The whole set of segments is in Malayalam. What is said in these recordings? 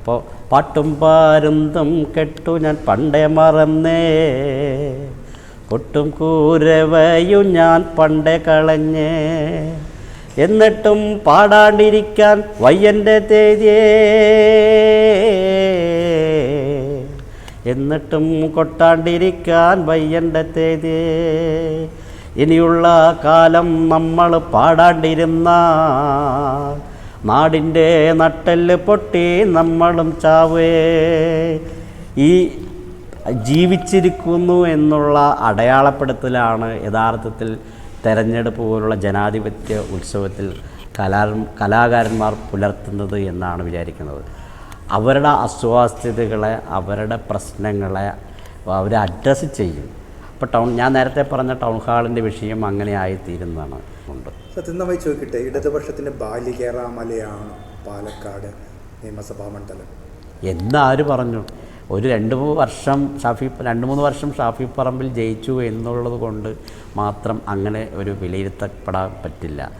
അപ്പോൾ പാട്ടും പാരുന്തും കെട്ടു ഞാൻ പണ്ടേ മറന്നേ. കൊട്ടും കൂരവയും ഞാൻ പണ്ടേ കളഞ്ഞേ. എന്നിട്ടും പാടാണ്ടിരിക്കാൻ വയ്യന്റെ തേതിയേ. എന്നിട്ടും കൊട്ടാണ്ടിരിക്കാൻ വയ്യന്റെ തേതിയേ. ഇനിയുള്ള കാലം നമ്മൾ പാടാണ്ടിരുന്ന നാടിന്റെ നട്ടെല്ല് പൊട്ടി നമ്മളും ചാവേ. ഈ ജീവിച്ചിരിക്കുന്നു എന്നുള്ള അടയാളപ്പെടുത്തലാണ് യഥാർത്ഥത്തിൽ തെരഞ്ഞെടുപ്പ് പോലുള്ള ജനാധിപത്യ ഉത്സവത്തിൽ കലാ കലാകാരന്മാർ പുലർത്തുന്നത് എന്നാണ് വിചാരിക്കുന്നത്. അവരുടെ അസ്വാസ്ഥ്യതകളെ അവരുടെ പ്രശ്നങ്ങളെ അവർ അഡ്രസ്സ് ചെയ്യും. അപ്പോൾ ടൗൺ ഞാൻ നേരത്തെ പറഞ്ഞ ടൗൺ ഹാളിന്റെ വിഷയം അങ്ങനെ ആയിത്തീരുന്നതാണ്. ഉണ്ട്. സത്യം സത്യമായി ചോദിക്കട്ടെ ഇടതുപക്ഷത്തിന്റെ ബാലികേറാമലയാണ് പാലക്കാട് നിയമസഭാ മണ്ഡലം. എന്നാര് പറഞ്ഞു? ഒരു രണ്ട് മൂന്ന് വർഷം ഷാഫി രണ്ട് മൂന്ന് വർഷം ഷാഫി പറമ്പിൽ ജയിച്ചു എന്നുള്ളത് കൊണ്ട് മാത്രം അങ്ങനെ ഒരു വിലയിരുത്തപ്പെടാൻ പറ്റില്ല.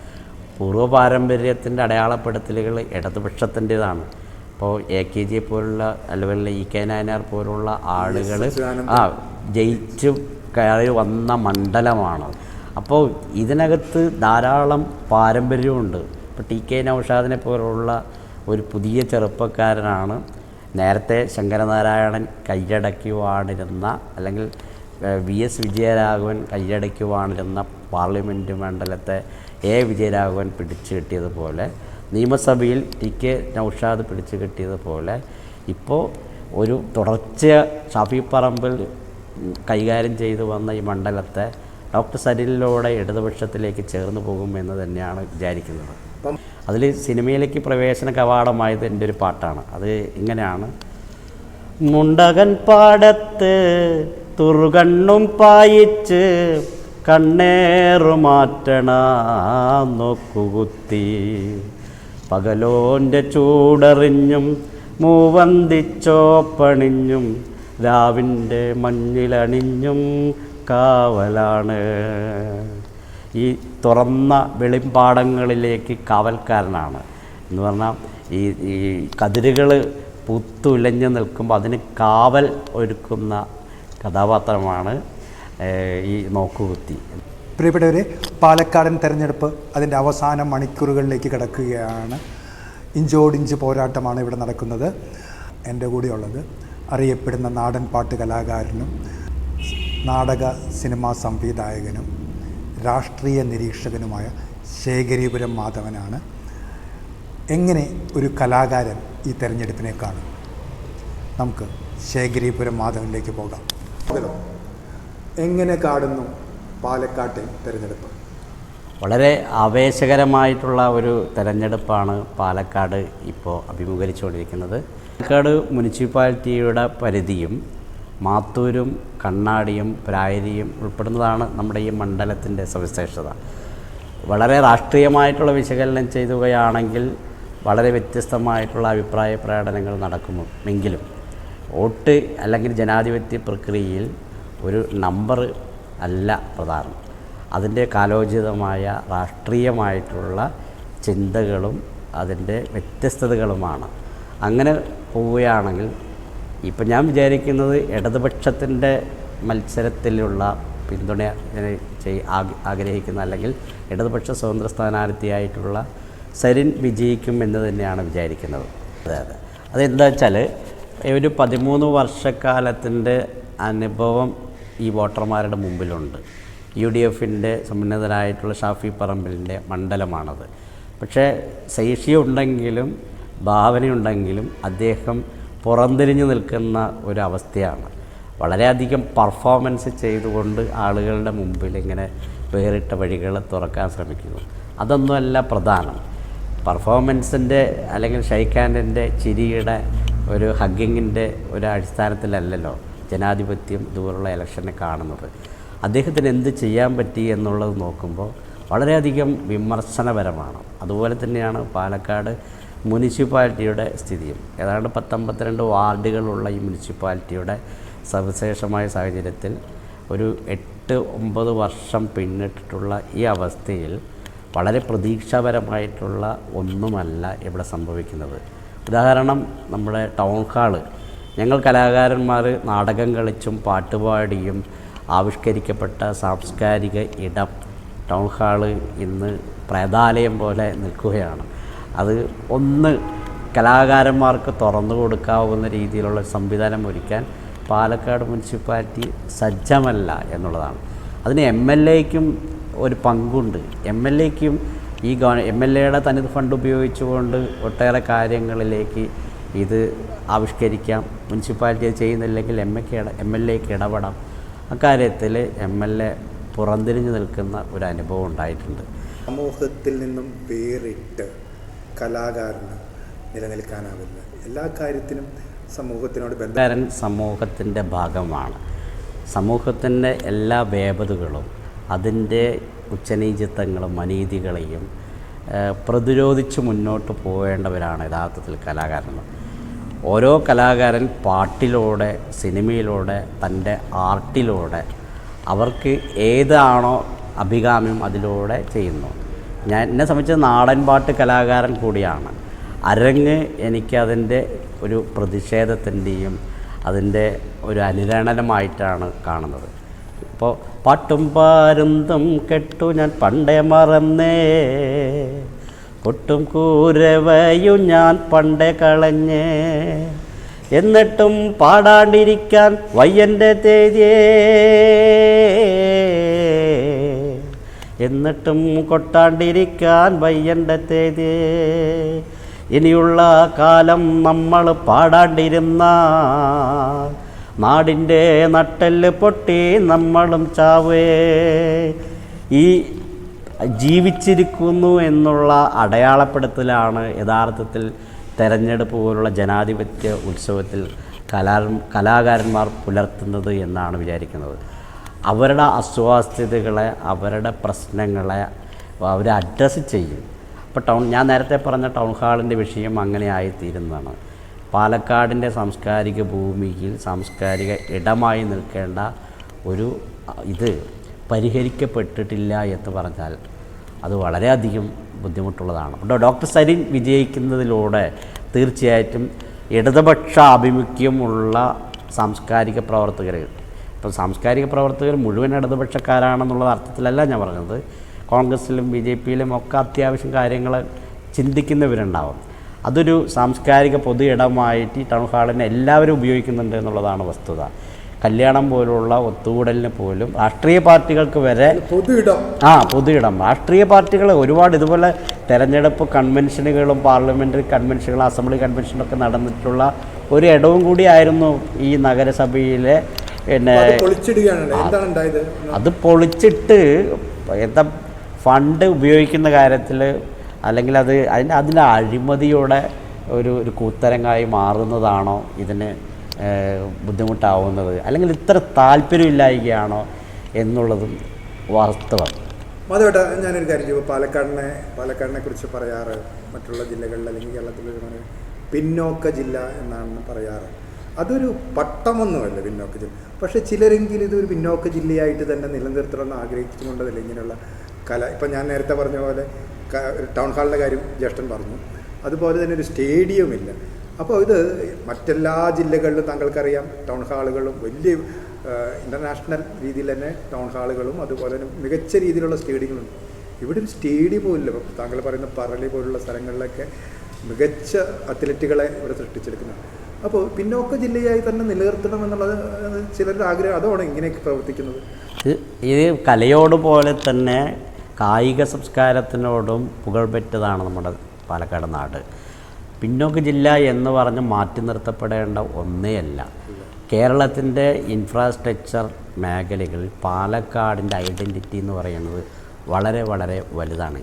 പൂർവ പാരമ്പര്യത്തിന്റെ അടയാളപ്പെടുത്തലുകൾ ഇടതുപക്ഷത്തിന്റെതാണ്. ഇപ്പോൾ എ കെ ജി പോലുള്ള അല്ലെങ്കിൽ ഇ കെ നായനാർ പോലുള്ള ആളുകൾ ആ ജയിച്ചു കയറി വന്ന മണ്ഡലമാണ്. അപ്പോൾ ഇതിനകത്ത് ധാരാളം പാരമ്പര്യമുണ്ട്. ഇപ്പോൾ ടി കെ നൗഷാദിനെ പോലുള്ള ഒരു പുതിയ ചെറുപ്പക്കാരനാണ് നേരത്തെ ശങ്കരനാരായണൻ കൈയടക്കുവാണിരുന്ന അല്ലെങ്കിൽ വി എസ് വിജയരാഘവൻ കൈയടക്കുവാണിരുന്ന പാർലമെന്റ് മണ്ഡലത്തെ എ വിജയരാഘവൻ പിടിച്ചു കിട്ടിയതുപോലെ നിയമസഭയിൽ ടി കെ നൗഷാദ് പിടിച്ചു കിട്ടിയതുപോലെ ഇപ്പോൾ ഒരു തുടർച്ച ഷാഫി പറമ്പിൽ കൈകാര്യം ചെയ്തു വന്ന ഈ മണ്ഡലത്തെ ഡോക്ടർ സരിലിലൂടെ ഇടതുപക്ഷത്തിലേക്ക് ചേർന്ന് പോകുമെന്ന് തന്നെയാണ് വിചാരിക്കുന്നത്. അതിൽ സിനിമയിലേക്ക് പ്രവേശന കവാടമായത് എന്റെ ഒരു പാട്ടാണ്. അത് ഇങ്ങനെയാണ്. മുണ്ടകൻ പാടത്ത് തുറുകണ്ണും പായിച്ച് കണ്ണേറുമാറ്റണ നോക്കുകുത്തി. പകലോന്റെ ചൂടറിഞ്ഞും മൂവന്തിച്ചോപ്പണിഞ്ഞും രാവിന്റെ മഞ്ഞിലണിഞ്ഞും കാവലാണ്. ഈ തുറന്ന വെളിമ്പാടങ്ങളിലേക്ക് കാവൽക്കാരനാണ്. എന്ന് പറഞ്ഞാൽ ഈ ഈ കതിരുകൾ പുത്തുലഞ്ഞു നിൽക്കുമ്പോൾ അതിന് കാവൽ ഒരുക്കുന്ന കഥാപാത്രമാണ് ഈ നോക്കുകുത്തി. പ്രിയപ്പെട്ടവരെ പാലക്കാടൻ തെരഞ്ഞെടുപ്പ് അതിന്റെ അവസാന മണിക്കൂറുകളിലേക്ക് കിടക്കുകയാണ്. ഇഞ്ചോടിഞ്ച് പോരാട്ടമാണ് ഇവിടെ നടക്കുന്നത്. എന്റെ കൂടെയുള്ളത് അറിയപ്പെടുന്ന നാടൻ പാട്ട് കലാകാരനും നാടക സിനിമാ സംവിധായകനും രാഷ്ട്രീയ നിരീക്ഷകനുമായ ശേഖരീപുരം മാധവനാണ്. എങ്ങനെ ഒരു കലാകാരൻ ഈ തെരഞ്ഞെടുപ്പിനെ കാണും? നമുക്ക് ശേഖരീപുരം മാധവനിലേക്ക് പോകാം. എങ്ങനെ കാണുന്നു പാലക്കാട്ടെ തിരഞ്ഞെടുപ്പ്? വളരെ ആവേശകരമായിട്ടുള്ള ഒരു തെരഞ്ഞെടുപ്പാണ് പാലക്കാട് ഇപ്പോൾ അഭിമുഖീകരിച്ചുകൊണ്ടിരിക്കുന്നത്. പാലക്കാട് മുനിസിപ്പാലിറ്റിയുടെ പരിധിയും മാത്തൂരും കണ്ണാടിയും പ്രായരിയും ഉൾപ്പെടുന്നതാണ് നമ്മുടെ ഈ മണ്ഡലത്തിന്റെ സവിശേഷത. വളരെ രാഷ്ട്രീയമായിട്ടുള്ള വിശകലനം ചെയ്യുകയാണെങ്കിൽ വളരെ വ്യത്യസ്തമായിട്ടുള്ള അഭിപ്രായ പ്രകടനങ്ങൾ നടക്കുമെങ്കിലും വോട്ട് അല്ലെങ്കിൽ ജനാധിപത്യ പ്രക്രിയയിൽ ഒരു നമ്പർ അല്ല പ്രധാനം. അതിന്റെ കാലോചിതമായ രാഷ്ട്രീയമായിട്ടുള്ള ചിന്തകളും അതിന്റെ വ്യത്യസ്തതകളുമാണ്. അങ്ങനെ പോവുകയാണെങ്കിൽ ഇപ്പം ഞാൻ വിചാരിക്കുന്നത് ഇടതുപക്ഷത്തിന്റെ മത്സരത്തിലുള്ള പിന്തുണ ആഗ്രഹിക്കുന്ന അല്ലെങ്കിൽ ഇടതുപക്ഷ സ്വതന്ത്ര സ്ഥാനാർത്ഥിയായിട്ടുള്ള സരിൻ വിജയിക്കും എന്ന് തന്നെയാണ് വിചാരിക്കുന്നത്. അതെ അതെ. അതെന്താ വെച്ചാൽ ഒരു പതിമൂന്ന് വർഷക്കാലത്തിന്റെ അനുഭവം ഈ വോട്ടർമാരുടെ മുമ്പിലുണ്ട്. യു ഡി എഫിന്റെ സമുന്നതരായിട്ടുള്ള ഷാഫി പറമ്പിലിന്റെ മണ്ഡലമാണത്. പക്ഷേ ശേഷിയുണ്ടെങ്കിലും ഭാവനയുണ്ടെങ്കിലും അദ്ദേഹം പുറംതിരിഞ്ഞു നിൽക്കുന്ന ഒരവസ്ഥയാണ്. വളരെയധികം പെർഫോമൻസ് ചെയ്തുകൊണ്ട് ആളുകളുടെ മുമ്പിൽ ഇങ്ങനെ വേറിട്ട വഴികൾ തുറക്കാൻ ശ്രമിക്കുന്നു. അതൊന്നുമല്ല പ്രധാനം. പെർഫോമൻസിന്റെ അല്ലെങ്കിൽ ഷൈഖാൻഡിന്റെ ചിരിയുടെ ഒരു ഹഗ്ഗിങ്ങിന്റെ ഒരു അടിസ്ഥാനത്തിലല്ലല്ലോ ജനാധിപത്യം ഇതുപോലുള്ള ഇലക്ഷനെ കാണുന്നത്. അദ്ദേഹത്തിന് എന്ത് ചെയ്യാൻ പറ്റി എന്നുള്ളത് നോക്കുമ്പോൾ വളരെയധികം വിമർശനപരമാണ്. അതുപോലെ തന്നെയാണ് പാലക്കാട് മുനിസിപ്പാലിറ്റിയുടെ സ്ഥിതിയും. ഏതാണ്ട് പത്തൊമ്പത്തിരണ്ട് വാർഡുകളുള്ള ഈ മുനിസിപ്പാലിറ്റിയുടെ സവിശേഷമായ സാഹചര്യത്തിൽ ഒരു എട്ട് ഒമ്പത് വർഷം പിന്നിട്ടിട്ടുള്ള ഈ അവസ്ഥയിൽ വളരെ പ്രതീക്ഷാപരമായിട്ടുള്ള ഒന്നുമല്ല ഇവിടെ സംഭവിക്കുന്നത്. ഉദാഹരണം നമ്മുടെ ടൗൺ ഹാൾ. ഞങ്ങൾ കലാകാരന്മാർ നാടകം കളിച്ചും പാട്ടുപാടിയും ആവിഷ്കരിക്കപ്പെട്ട സാംസ്കാരിക ഇടം ടൗൺ ഹാൾ ഇന്ന് പ്രേതാലയം പോലെ നിൽക്കുകയാണ്. അത് ഒന്ന് കലാകാരന്മാർക്ക് തുറന്നു കൊടുക്കാവുന്ന രീതിയിലുള്ള സംവിധാനം ഒരുക്കാൻ പാലക്കാട് മുനിസിപ്പാലിറ്റി സജ്ജമല്ല എന്നുള്ളതാണ്. അതിന് എം എൽ എക്കും ഒരു പങ്കുണ്ട്. എം എൽ എക്കും ഈ ഗവ എം എൽ എയുടെ തനത് ഫണ്ട് ഉപയോഗിച്ചുകൊണ്ട് ഒട്ടേറെ കാര്യങ്ങളിലേക്ക് ഇത് ആവിഷ്കരിക്കാം. മുനിസിപ്പാലിറ്റി അത് ചെയ്യുന്നില്ലെങ്കിൽ എം എ എം എൽ എക്ക് ഇടപെടാം. അക്കാര്യത്തിൽ എം എൽ എ പുറംതിരിഞ്ഞു നിൽക്കുന്ന ഒരു അനുഭവം ഉണ്ടായിട്ടുണ്ട്. സമൂഹത്തിൽ നിന്നും വേറിട്ട് കലാകാരന് നിലനിൽക്കാനാവില്ല. എല്ലാ കാര്യത്തിനും സമൂഹത്തിനോട് ബന്ധം കലാകാരൻ സമൂഹത്തിന്റെ ഭാഗമാണ്. സമൂഹത്തിന്റെ എല്ലാ വേപതുകളും അതിന്റെ ഉച്ചനീചിത്വങ്ങളും അനീതികളെയും പ്രതിരോധിച്ച് മുന്നോട്ട് പോകേണ്ടവരാണ് യഥാർത്ഥത്തിൽ കലാകാരന്മാർ. ഓരോ കലാകാരൻ പാട്ടിലൂടെ സിനിമയിലൂടെ തന്റെ ആർട്ടിലൂടെ അവർക്ക് ഏതാണോ അഭികാമ്യം അതിലൂടെ ചെയ്യുന്നു. ഞാൻ എന്നെ സംബന്ധിച്ച് നാടൻ പാട്ട് കലാകാരൻ കൂടിയാണ്. അരങ്ങ് എനിക്കതിന്റെ ഒരു പ്രതിഷേധത്തിന്റെയും അതിന്റെ ഒരു അനുരണനമായിട്ടാണ് കാണുന്നത്. ഇപ്പോൾ പാട്ടും പാരുന്തും കെട്ടു ഞാൻ പണ്ടേ മറന്നേ. കൊട്ടും കൂരവയും ഞാൻ പണ്ടേ കളഞ്ഞേ. എന്നിട്ടും പാടാണ്ടിരിക്കാൻ വയ്യന്റെ തേതിയേ. എന്നിട്ടും കൊട്ടാണ്ടിരിക്കാൻ തേതേ. ഇനിയുള്ള കാലം നമ്മൾ പാടാണ്ടിരുന്ന നാടിന്റെ നട്ടെല്ല് പൊട്ടി നമ്മളും ചാവേ. ഈ ജീവിച്ചിരിക്കുന്നു എന്നുള്ള അടയാളപ്പെടുത്തലാണ് യഥാർത്ഥത്തിൽ തെരഞ്ഞെടുപ്പ് പോലുള്ള ജനാധിപത്യ ഉത്സവത്തിൽ കലാ കലാകാരന്മാർ പുലർത്തുന്നത് എന്നാണ് വിചാരിക്കുന്നത്. അവരുടെ അസ്വാസ്ഥ്യതകളെ അവരുടെ പ്രശ്നങ്ങളെ അവർ അഡ്രസ്സ് ചെയ്യും. ഇപ്പോൾ ടൗൺ ഞാൻ നേരത്തെ പറഞ്ഞ ടൗൺ ഹാളിന്റെ വിഷയം അങ്ങനെ ആയിത്തീരുന്നതാണ് പാലക്കാടിന്റെ സാംസ്കാരിക ഭൂമിയിൽ സാംസ്കാരിക ഇടമായി നിൽക്കേണ്ട ഒരു ഇത് പരിഹരിക്കപ്പെട്ടിട്ടില്ല എന്ന് പറഞ്ഞാൽ അത് വളരെയധികം ബുദ്ധിമുട്ടുള്ളതാണ്. അപ്പോൾ ഡോക്ടർ സരിൻ വിജയിക്കുന്നതിലൂടെ തീർച്ചയായിട്ടും ഇടതുപക്ഷ ആഭിമുഖ്യമുള്ള സാംസ്കാരിക പ്രവർത്തകർ ഇപ്പോൾ സാംസ്കാരിക പ്രവർത്തകർ മുഴുവൻ ഇടതുപക്ഷക്കാരാണെന്നുള്ള അർത്ഥത്തിലല്ല ഞാൻ പറഞ്ഞത്. കോൺഗ്രസ്സിലും ബി ജെ പിയിലും ഒക്കെ അത്യാവശ്യം കാര്യങ്ങൾ ചിന്തിക്കുന്നവരുണ്ടാവും. അതൊരു സാംസ്കാരിക പൊതു ഇടമായിട്ട് ഈ ടൗൺ ഹാളിനെ എല്ലാവരും ഉപയോഗിക്കുന്നുണ്ട് എന്നുള്ളതാണ് വസ്തുത. കല്യാണം പോലുള്ള ഒത്തുകൂടലിന് പോലും രാഷ്ട്രീയ പാർട്ടികൾക്ക് വരെ പൊതു ഇടം. ആ പൊതു ഇടം. രാഷ്ട്രീയ പാർട്ടികൾ ഒരുപാട് ഇതുപോലെ തെരഞ്ഞെടുപ്പ് കൺവെൻഷനുകളും പാർലമെന്ററി കൺവെൻഷനുകളും അസംബ്ലി കൺവെൻഷനൊക്കെ നടന്നിട്ടുള്ള ഒരു ഇടവും കൂടിയായിരുന്നു ഈ നഗരസഭയിലെ പിന്നെ അത് പൊളിച്ചിടുകയാണ് എന്താണ് അത് പൊളിച്ചിട്ട് എന്താ ഫണ്ട് ഉപയോഗിക്കുന്ന കാര്യത്തിൽ അല്ലെങ്കിൽ അത് അതിന്റെ അതിന്റെ അഴിമതിയുടെ ഒരു ഒരു കൂത്തരങ്ങായി മാറുന്നതാണോ ഇതിന് ബുദ്ധിമുട്ടാവുന്നത്? അല്ലെങ്കിൽ ഇത്ര താല്പര്യമില്ലായികയാണോ എന്നുള്ളതും വാസ്തവം. മാധവേട്ട ഞാനൊരു കാര്യം ചെയ്യുമ്പോൾ പാലക്കാടിനെ പാലക്കാടിനെ കുറിച്ച് പറയാറ് മറ്റുള്ള ജില്ലകളിൽ അല്ലെങ്കിൽ കേരളത്തിൽ പിന്നോക്ക ജില്ല എന്നാണ് പറയാറ്. അതൊരു പട്ടമൊന്നുമല്ല പിന്നോക്ക ജില്ല. പക്ഷേ ചിലരെങ്കിലും ഇതൊരു പിന്നോക്ക ജില്ലയായിട്ട് തന്നെ നിലനിർത്തണമെന്ന് ആഗ്രഹിച്ചുകൊണ്ടതല്ല ഇങ്ങനെയുള്ള കല. ഇപ്പം ഞാൻ നേരത്തെ പറഞ്ഞ പോലെ ടൗൺ ഹാളിന്റെ കാര്യം ജ്യേഷ്ഠൻ പറഞ്ഞു. അതുപോലെ തന്നെ ഒരു സ്റ്റേഡിയം ഇല്ല അപ്പോൾ ഇത് മറ്റെല്ലാ ജില്ലകളിലും താങ്കൾക്കറിയാം ടൗൺ ഹാളുകളും വലിയ ഇന്റർനാഷണൽ രീതിയിൽ തന്നെ ടൗൺ ഹാളുകളും അതുപോലെ തന്നെ മികച്ച രീതിയിലുള്ള സ്റ്റേഡിയങ്ങളുണ്ട്. ഇവിടെ ഒരു സ്റ്റേഡിയം ഇപ്പം താങ്കൾ പറയുന്ന പറളി പോലുള്ള സ്ഥലങ്ങളിലൊക്കെ മികച്ച അത്ലറ്റുകളെ ഇവിടെ സൃഷ്ടിച്ചെടുക്കുന്നത് അപ്പോൾ പിന്നോക്ക ജില്ലയായി തന്നെ നിലനിർത്തണം എന്നുള്ളത് ചിലരുടെ ആഗ്രഹം അതാണ് ഇങ്ങനെയൊക്കെ പ്രവർത്തിക്കുന്നത്. ഇത് ഇത് കലയോട് പോലെ തന്നെ കായിക സംസ്കാരത്തിനോടും പുകഴ്പെറ്റതാണ് നമ്മുടെ പാലക്കാട് നാട്. പിന്നോക്ക ജില്ല എന്ന് പറഞ്ഞ് മാറ്റി നിർത്തപ്പെടേണ്ട ഒന്നേയല്ല കേരളത്തിന്റെ ഇൻഫ്രാസ്ട്രക്ചർ മേഖലകളിൽ പാലക്കാടിന്റെ ഐഡന്റിറ്റി എന്ന് പറയുന്നത് വളരെ വളരെ വലുതാണ്.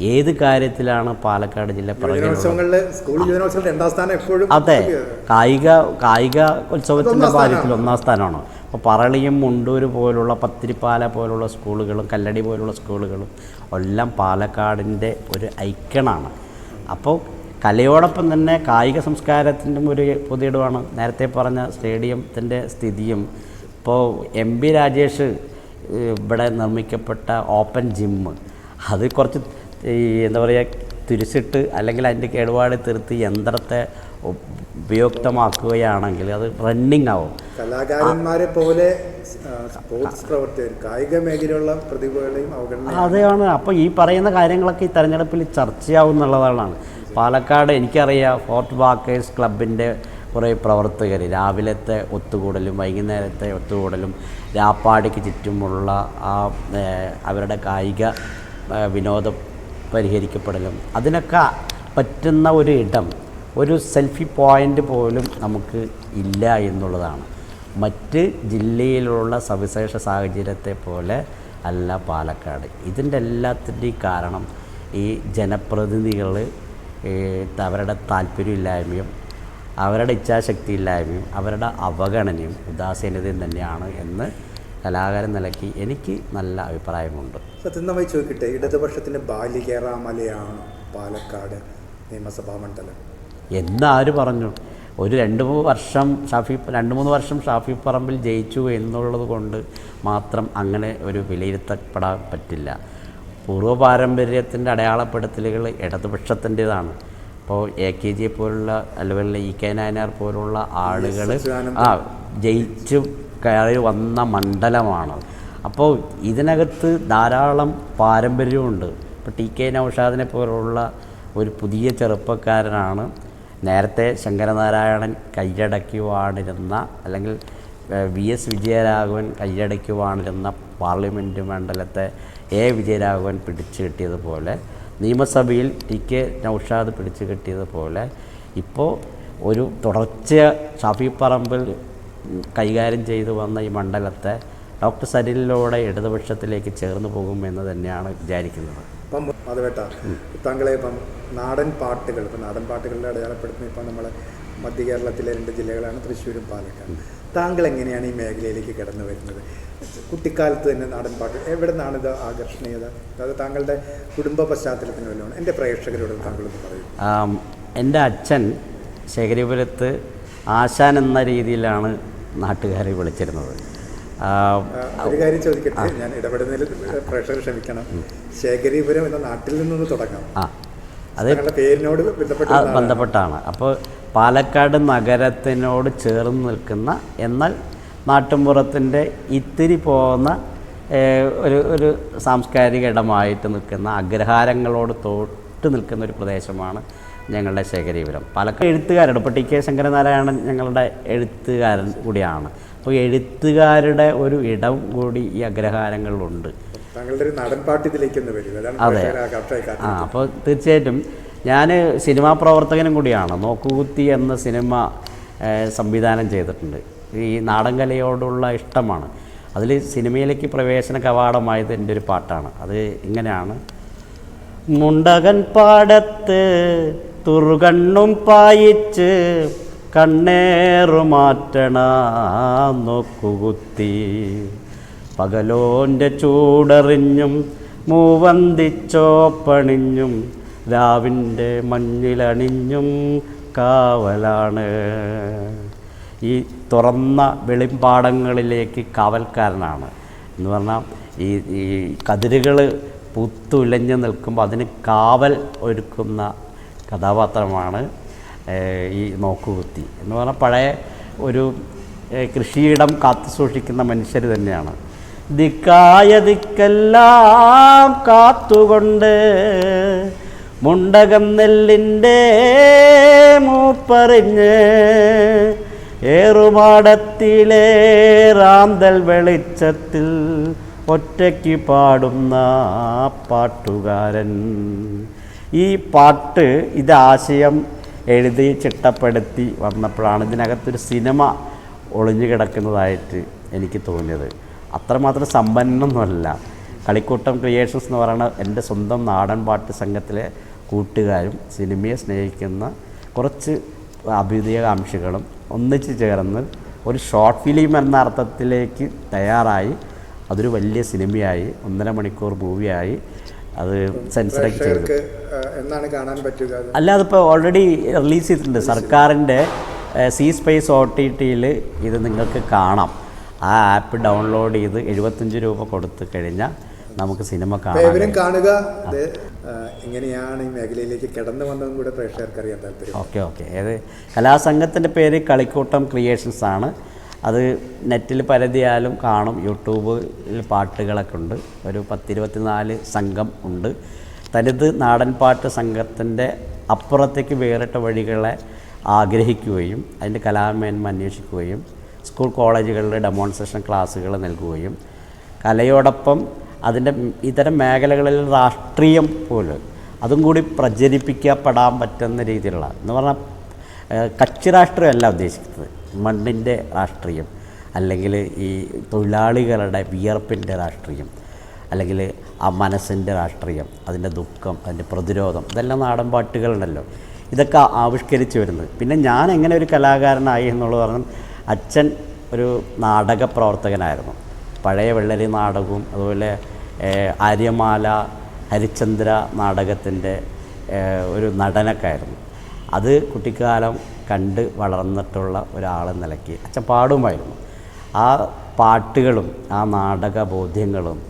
ഏത് കാര്യത്തിലാണ് പാലക്കാട് ജില്ല അതെ. കായിക കായിക ഉത്സവത്തിന്റെ കാര്യത്തിൽ ഒന്നാം സ്ഥാനമാണ്. അപ്പോൾ പറളിയും മുണ്ടൂർ പോലുള്ള പത്തിരിപ്പാല പോലുള്ള സ്കൂളുകളും കല്ലടി പോലുള്ള സ്കൂളുകളും എല്ലാം പാലക്കാടിന്റെ ഒരു ഐക്കണാണ്. അപ്പോൾ കലയോടൊപ്പം തന്നെ കായിക സംസ്കാരത്തിന്റെ ഒരു പുതിയിടമാണ്. നേരത്തെ പറഞ്ഞ സ്റ്റേഡിയത്തിന്റെ സ്ഥിതിയും. ഇപ്പോൾ എം ബി രാജേഷ് ഇവിടെ നിർമ്മിക്കപ്പെട്ട ഓപ്പൺ ജിമ്മ്. അത് കുറച്ച് ഈ എന്താ പറയുക തിരിച്ചിട്ട് അല്ലെങ്കിൽ അതിന്റെ കേടുപാട് തിരുത്തി യന്ത്രത്തെ ഉപയുക്തമാക്കുകയാണെങ്കിൽ അത് റണ്ണിങ് ആവും. കലാകാരന്മാരെ പോലെ സ്പോർട്സ് പ്രവർത്തകർ കായിക മേഖലയുള്ള പ്രതിഭകളെയും അവഗണന അതെയാണ് അപ്പോൾ ഈ പറയുന്ന കാര്യങ്ങളൊക്കെ ഈ തെരഞ്ഞെടുപ്പിൽ ചർച്ചയാവും എന്നുള്ളതാണ്. പാലക്കാട് എനിക്കറിയാം ഫോർട്ട് വാക്കേഴ്സ് ക്ലബിന്റെ കുറേ പ്രവർത്തകർ രാവിലത്തെ ഒത്തുകൂടലും വൈകുന്നേരത്തെ ഒത്തുകൂടലും രാപ്പാടിക്ക് ചുറ്റുമുള്ള ആ അവരുടെ കായിക വിനോദ വിനോദം പരിഹരിക്കപ്പെടലും. അതിനൊക്കെ പറ്റുന്ന ഒരു ഇടം ഒരു സെൽഫി പോയിന്റ് പോലും നമുക്ക് ഇല്ല എന്നുള്ളതാണ്. മറ്റ് ജില്ലയിലുള്ള സവിശേഷ സാഹചര്യത്തെ പോലെ അല്ല പാലക്കാട്. ഇതിന്റെ എല്ലാത്തിന്റെയും കാരണം ഈ ജനപ്രതിനിധികൾ അവരുടെ താല്പര്യമില്ലായ്മയും അവരുടെ ഇച്ഛാശക്തി ഇല്ലായ്മയും അവരുടെ അവഗണനയും ഉദാസീനതയും തന്നെയാണ് എന്ന് കലാകാരൻ നിലയ്ക്ക് എനിക്ക് നല്ല അഭിപ്രായമുണ്ട്. സത്യമായി ചോദിക്കട്ടെ ഇടതുപക്ഷത്തിന്റെ ബാലികേറാമലയാണ് പാലക്കാട് നിയമസഭാ മണ്ഡലം. എന്നാര് പറഞ്ഞു? ഒരു രണ്ട് മൂന്ന് വർഷം ഷാഫി രണ്ട് മൂന്ന് വർഷം ഷാഫി പറമ്പിൽ ജയിച്ചു എന്നുള്ളത് കൊണ്ട് മാത്രം അങ്ങനെ ഒരു വിലയിരുത്തപ്പെടാൻ പറ്റില്ല. പൂർവ പാരമ്പര്യത്തിന്റെ അടയാളപ്പെടുത്തലുകൾ ഇടതുപക്ഷത്തിന്റെതാണ്. ഇപ്പോൾ എ കെ ജി പോലുള്ള അല്ലെങ്കിൽ ഇ കെ നായനാർ പോലുള്ള ആളുകൾ ആ ജയിച്ചു കയറി വന്ന മണ്ഡലമാണ്. അപ്പോൾ ഇതിനകത്ത് ധാരാളം പാരമ്പര്യമുണ്ട്. ഇപ്പോൾ ടി കെ നൗഷാദിനെ പോലുള്ള ഒരു പുതിയ ചെറുപ്പക്കാരനാണ്. നേരത്തെ ശങ്കരനാരായണൻ കൈയടക്കി വാണിരുന്ന അല്ലെങ്കിൽ വി എസ് വിജയരാഘവൻ കൈയടക്കി വാണിരുന്ന പാർലമെന്റ് മണ്ഡലത്തെ എ വിജയരാഘവൻ പിടിച്ചു കിട്ടിയതുപോലെ നിയമസഭയിൽ ടി കെ നൗഷാദ് പിടിച്ചു കിട്ടിയതുപോലെ ഇപ്പോൾ ഒരു തുടർച്ച ഷാഫി പറമ്പിൽ കൈകാര്യം ചെയ്തു വന്ന ഈ മണ്ഡലത്തെ ഡോക്ടർ സരിലിലൂടെ ഇടതുപക്ഷത്തിലേക്ക് ചേർന്ന് പോകുമെന്ന് തന്നെയാണ് വിചാരിക്കുന്നത്. ഇപ്പം മാധവേട്ട താങ്കളെ ഇപ്പം നാടൻ പാട്ടുകൾ ഇപ്പം നാടൻ പാട്ടുകളുടെ അടയാളപ്പെടുത്തുന്ന ഇപ്പം നമ്മൾ മധ്യ കേരളത്തിലെ രണ്ട് ജില്ലകളാണ് തൃശ്ശൂരും പാലക്കാട്. താങ്കൾ എങ്ങനെയാണ് ഈ മേഖലയിലേക്ക് കടന്നു വരുന്നത്? കുട്ടിക്കാലത്ത് തന്നെ നാടൻ പാട്ട്. എവിടെ നിന്നാണ് ഇത് ആകർഷണീയത? അത് താങ്കളുടെ കുടുംബ പശ്ചാത്തലത്തിന് വല്ലതാണ് എന്റെ പ്രേക്ഷകരോട് താങ്കളൊന്ന് പറയും. എന്റെ അച്ഛൻ ശേഖരിപുരത്ത് ആശാൻ എന്ന രീതിയിലാണ് നാട്ടുകാരെ വിളിച്ചിരുന്നത്. ഒരു കാര്യം ചോദിക്കട്ടെ? ഞാൻ ഇടപെടുന്നതിൽ പ്രേക്ഷകർ ക്ഷമിക്കണം. ശേഖരീപുരം എന്ന നാട്ടിൽ നിന്നൊന്ന് തുടങ്ങാം. ആ അത് പേരിനോട് ബന്ധപ്പെട്ടാണ്. അപ്പോൾ പാലക്കാട് നഗരത്തിനോട് ചേർന്ന് നിൽക്കുന്ന എന്നാൽ നാട്ടുമ്പുറത്തിന്റെ ഇത്തിരി പോകുന്ന ഒരു ഒരു സാംസ്കാരിക ഇടമായിട്ട് നിൽക്കുന്ന അഗ്രഹാരങ്ങളോട് തൊട്ട് നിൽക്കുന്ന ഒരു പ്രദേശമാണ് ഞങ്ങളുടെ ശേഖരീപുരം. പാലക്കാട് എഴുത്തുകാരുണ്ട് ഇപ്പോൾ ടി കെ ശങ്കരനാരായണൻ ഞങ്ങളുടെ എഴുത്തുകാരൻ കൂടിയാണ്. അപ്പോൾ എഴുത്തുകാരുടെ ഒരു ഇടം കൂടി ഈ അഗ്രഹാരങ്ങളിലുണ്ട്. അതെ. ആ അപ്പോൾ തീർച്ചയായിട്ടും ഞാൻ സിനിമാ പ്രവർത്തകനും കൂടിയാണ്. നോക്കുകുത്തി എന്ന സിനിമ സംവിധാനം ചെയ്തിട്ടുണ്ട്. ഈ നാടൻ കലയോടുള്ള ഇഷ്ടമാണ്. അതിൽ സിനിമയിലേക്ക് പ്രവേശന കവാടമായത് എന്റെ ഒരു പാട്ടാണ്. അത് ഇങ്ങനെയാണ്. മുണ്ടകൻ പാടത്ത് തുറുകണ്ണും പായിച്ച് കണ്ണേറുമാറ്റണ നോക്കുകുത്തി പകലോന്റെ ചൂടറിഞ്ഞും മൂവന്തിച്ചോപ്പണിഞ്ഞും രാവിന്റെ മഞ്ഞിലണിഞ്ഞും കാവലാണ്. ഈ തുറന്ന വെളിമ്പാടങ്ങളിലേക്ക് കാവൽക്കാരനാണ്. എന്ന് പറഞ്ഞാൽ ഈ ഈ കതിരുകൾ പുത്തുലഞ്ഞ് നിൽക്കുമ്പോൾ അതിന് കാവൽ ഒരുക്കുന്ന കഥാപാത്രമാണ് ഈ നോക്കുകുത്തി. എന്ന് പറഞ്ഞാൽ പഴയ ഒരു കൃഷിയിടം കാത്തു സൂക്ഷിക്കുന്ന മനുഷ്യർ തന്നെയാണ്. ദിക്കായ ദിക്കെല്ലാം കാത്തുകൊണ്ട് മുണ്ടകം നെല്ലിന്റെ മൂപ്പറിഞ്ഞ് ഏറുമാടത്തിലെ റാന്തൽ വെളിച്ചത്തിൽ ഒറ്റയ്ക്ക് പാടുന്ന പാട്ടുകാരൻ. ഈ പാട്ട് ഇത് ആശയം എഴുതി ചിട്ടപ്പെടുത്തി വന്നപ്പോഴാണ് ഇതിനകത്തൊരു സിനിമ ഒളിഞ്ഞു കിടക്കുന്നതായിട്ട് എനിക്ക് തോന്നിയത്. അത്രമാത്രം സമ്പന്നൊന്നുമല്ല കളിക്കൂട്ടം ക്രിയേഷൻസ് എന്ന് പറയുന്ന എന്റെ സ്വന്തം നാടൻ പാട്ട് സംഘത്തിലെ കൂട്ടുകാരും സിനിമയെ സ്നേഹിക്കുന്ന കുറച്ച് അഭ്യുദയകാംക്ഷികളും ഒന്നിച്ച് ചേർന്ന് ഒരു ഷോർട്ട് ഫിലിം എന്ന അർത്ഥത്തിലേക്ക് തയ്യാറായി. അതൊരു വലിയ സിനിമയായി ഒന്നര മണിക്കൂർ മൂവിയായി അത് സെൻസറൊക്കെ ചെയ്തു. അല്ല അതിപ്പോൾ എന്നാണ് കാണാൻ പറ്റുക? അത്? അല്ലാതെ ഇപ്പോൾ ഓൾറെഡി റിലീസ് ചെയ്തിട്ടുണ്ട് സർക്കാരിന്റെ സി സ്പേസ് ഒ ടി ടിയിൽ ഇത് നിങ്ങൾക്ക് കാണാം. ആ ആപ്പ് ഡൗൺലോഡ് ചെയ്ത് എഴുപത്തഞ്ച് രൂപ കൊടുത്തു കഴിഞ്ഞാൽ നമുക്ക് സിനിമ കാണാം കാണുക. എങ്ങനെയാണ് ഈ മേഖലയിലേക്ക് കിടന്നു വന്നതും കൂടെ പ്രേക്ഷകർക്ക് അറിയാൻ താല്പര്യം. Okay okay. ഏത്? കലാസംഘത്തിന്റെ പേര് കളിക്കൂട്ടം ക്രിയേഷൻസ് ആണ്. അത് നെറ്റിൽ പരതിയാലും കാണും. യൂട്യൂബിൽ പാട്ടുകളൊക്കെ ഉണ്ട്. ഒരു പത്തിരുപത്തിനാല് സംഘം ഉണ്ട്. തനിത് നാടൻ പാട്ട് സംഘത്തിന്റെ അപ്പുറത്തേക്ക് വേറിട്ട വഴികളെ ആഗ്രഹിക്കുകയും അതിന്റെ കലാമേന്മ അന്വേഷിക്കുകയും സ്കൂൾ കോളേജുകളിൽ ഡെമോൺസ്ട്രേഷൻ ക്ലാസ്സുകൾ നൽകുകയും കലയോടൊപ്പം അതിന്റെ ഇത്തരം മേഖലകളിൽ രാഷ്ട്രീയം പോലും അതും കൂടി പ്രചരിപ്പിക്കപ്പെടാൻ പറ്റുന്ന രീതിയിലുള്ള എന്ന് പറഞ്ഞാൽ കക്ഷി രാഷ്ട്രീയമല്ല ഉദ്ദേശിക്കുന്നത്. മണ്ണിന്റെ രാഷ്ട്രീയം അല്ലെങ്കിൽ ഈ തൊഴിലാളികളുടെ വിയർപ്പിന്റെ രാഷ്ട്രീയം അല്ലെങ്കിൽ ആ മനസ്സിന്റെ രാഷ്ട്രീയം അതിന്റെ ദുഃഖം അതിന്റെ പ്രതിരോധം ഇതെല്ലാം നാടൻ പാട്ടുകളുണ്ടല്ലോ. ഇതൊക്കെ ആവിഷ്കരിച്ച് വരുന്നത്. പിന്നെ ഞാൻ എങ്ങനെ ഒരു കലാകാരനായി എന്നുള്ളത് പറഞ്ഞാൽ അച്ഛൻ ഒരു നാടക പ്രവർത്തകനായിരുന്നു. പഴയ വെള്ളരി നാടകവും അതുപോലെ ആര്യമാല ഹരിചന്ദ്ര നാടകത്തിന്റെ ഒരു നടനൊക്കെ ആയിരുന്നു. അത് കുട്ടിക്കാലം കണ്ട് വളർന്നിട്ടുള്ള ഒരാളെ നിലയ്ക്ക് അച്ഛൻ പാടുമായിരുന്നു. ആ പാട്ടുകളും ആ നാടക ബോധ്യങ്ങളും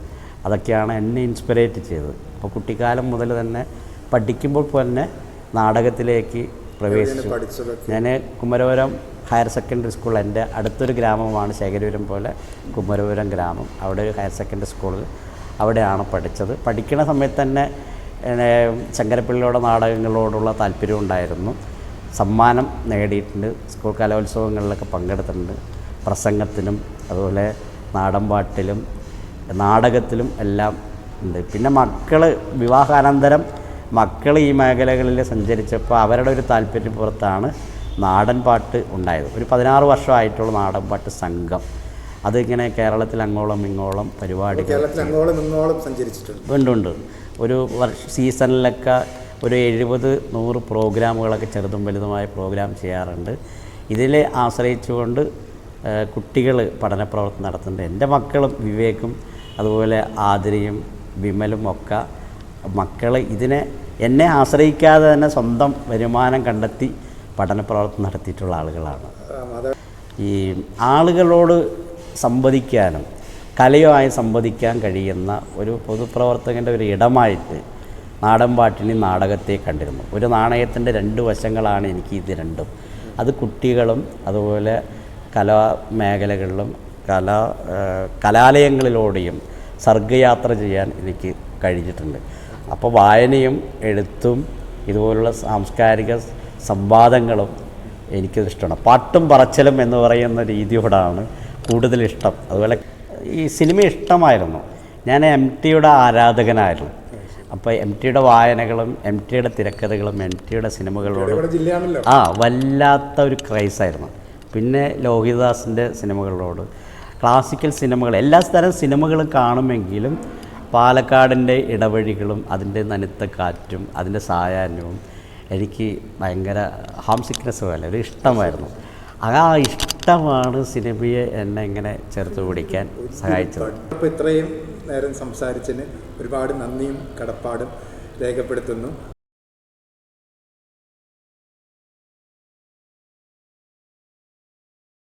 അതൊക്കെയാണ് എന്നെ ഇൻസ്പിറേറ്റ് ചെയ്തത്. അപ്പോൾ കുട്ടിക്കാലം മുതൽ തന്നെ പഠിക്കുമ്പോൾ തന്നെ നാടകത്തിലേക്ക് പ്രവേശിച്ചു. ഞാൻ കുമരപുരം ഹയർ സെക്കൻഡറി സ്കൂൾ എന്റെ അടുത്തൊരു ഗ്രാമമാണ് ശേഖരപുരം പോലെ കുമരപുരം ഗ്രാമം. അവിടെ ഒരു ഹയർ സെക്കൻഡറി സ്കൂളിൽ അവിടെയാണ് പഠിച്ചത്. പഠിക്കുന്ന സമയത്ത് തന്നെ ശങ്കരപ്പിള്ളിയുടെ നാടകങ്ങളോടുള്ള താല്പര്യം ഉണ്ടായിരുന്നു. സമ്മാനം നേടിയിട്ടുണ്ട്. സ്കൂൾ കലോത്സവങ്ങളിലൊക്കെ പങ്കെടുത്തിട്ടുണ്ട്. പ്രസംഗത്തിനും അതുപോലെ നാടൻപാട്ടിലും നാടകത്തിലും എല്ലാം ഉണ്ട്. പിന്നെ മക്കൾ വിവാഹാനന്തരം മക്കൾ ഈ മേഖലകളിൽ സഞ്ചരിച്ചപ്പോൾ അവരുടെ ഒരു താല്പര്യം പുറത്താണ് നാടൻ പാട്ട് ഉണ്ടായത്. ഒരു പതിനാറ് വർഷമായിട്ടുള്ള നാടൻപാട്ട് സംഘം. അതിങ്ങനെ കേരളത്തിൽ അങ്ങോളം ഇങ്ങോളം പരിപാടി കേരളത്തിൽ അങ്ങോളം ഇങ്ങോളം സഞ്ചരിച്ചിട്ടുണ്ട്. ഉണ്ട് ഉണ്ട്. ഒരു വർഷ സീസണിലൊക്കെ ഒരു എഴുപത് നൂറ് പ്രോഗ്രാമുകളൊക്കെ ചെറുതും വലുതുമായ പ്രോഗ്രാം ചെയ്യാറുണ്ട്. ഇതിലെ ആശ്രയിച്ചുകൊണ്ട് കുട്ടികൾ പഠനപ്രവർത്തനം നടത്തുന്നുണ്ട്. എന്റെ മക്കളും വിവേക്കും അതുപോലെ ആതിരയും വിമലും ഒക്കെ മക്കൾ ഇതിനെ എന്നെ ആശ്രയിക്കാതെ തന്നെ സ്വന്തം വരുമാനം കണ്ടെത്തി പഠനപ്രവർത്തനം നടത്തിയിട്ടുള്ള ആളുകളാണ്. ഈ ആളുകളോട് സംവദിക്കാനും കലയുമായി സംവദിക്കാൻ കഴിയുന്ന ഒരു പൊതുപ്രവർത്തകന്റെ ഒരു ഇടമായിട്ട് നാടൻപാട്ടിനി നാടകത്തെ കണ്ടിരുന്നു. ഒരു നാണയത്തിന്റെ രണ്ട് വശങ്ങളാണ് എനിക്ക് ഇത് രണ്ടും. അത് കുട്ടികളും അതുപോലെ കലാ മേഖലകളിലും കലാ കലാലയങ്ങളിലൂടെയും സർഗയാത്ര ചെയ്യാൻ എനിക്ക് കഴിഞ്ഞിട്ടുണ്ട്. അപ്പോൾ വായനയും എഴുത്തും ഇതുപോലുള്ള സാംസ്കാരിക സംവാദങ്ങളും എനിക്കത് ഇഷ്ടമാണ് പാട്ടും പറച്ചിലും എന്ന് പറയുന്ന രീതിയോടാണ് കൂടുതൽ ഇഷ്ടം അതുപോലെ ഈ സിനിമ ഇഷ്ടമായിരുന്നു. ഞാൻ എം ടിയുടെ ആരാധകനായിരുന്നു. അപ്പോൾ എം ടിയുടെ വായനകളും എം ടിയുടെ തിരക്കഥകളും എം ടിയുടെ സിനിമകളോടും ആ വല്ലാത്ത ഒരു ക്രൈസായിരുന്നു പിന്നെ ലോഹിതദാസിന്റെ സിനിമകളോട് ക്ലാസിക്കൽ സിനിമകൾ എല്ലാ തരം സിനിമകളും കാണുമെങ്കിലും പാലക്കാടിന്റെ ഇടവഴികളും അതിന്റെ നനുത്ത കാറ്റും അതിന്റെ സായാഹ്നവും എനിക്ക് ഭയങ്കര ഹോം സിക്നെസ് പോലെ ഒരു ഇഷ്ടമായിരുന്നു. ആ ഇഷ്ടമാണ് സിനിമയെ എന്നെ ഇങ്ങനെ ചേർത്ത് പിടിക്കാൻ സഹായിച്ചത്. ഇത്രയും നേരം സംസാരിച്ചതിന് ഒരുപാട് നന്ദിയും കടപ്പാടും രേഖപ്പെടുത്തുന്നു.